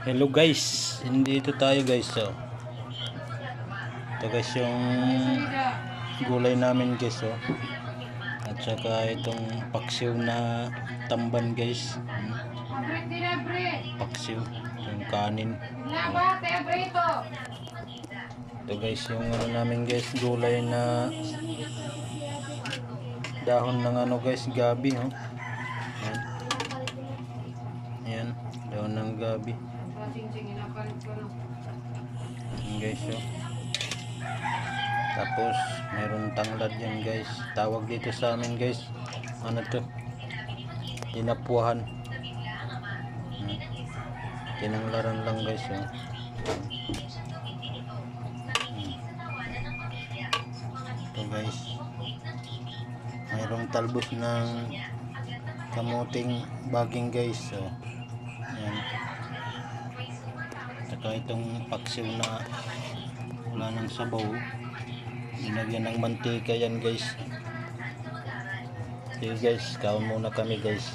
Hello guys, hindi ito tayo guys so. Ito guys yung gulay namin guys oh. At saka itong paksiw na tamban guys. Hmm, paksiw, yung kanin. Ito guys yung ano namin guys, gulay na dahon ng ano guys, gabi oh. Yan. Yan, dahon ng gabi. Sing-sing, inapalit ko no. Yan guys oh. Tapos mayroon tanglad yan guys. Tawag dito sa amin guys. Ano to? Tinapuhan. Hmm. Tinanglaran lang guys oh. Hmm. Ito guys. Mayroong talbos ng kamuting baging guys. So, yan. Saka itong paksiw na wala ng sabaw. Nilagyan ng mantika yan guys. Sige guys, kaon muna kami guys.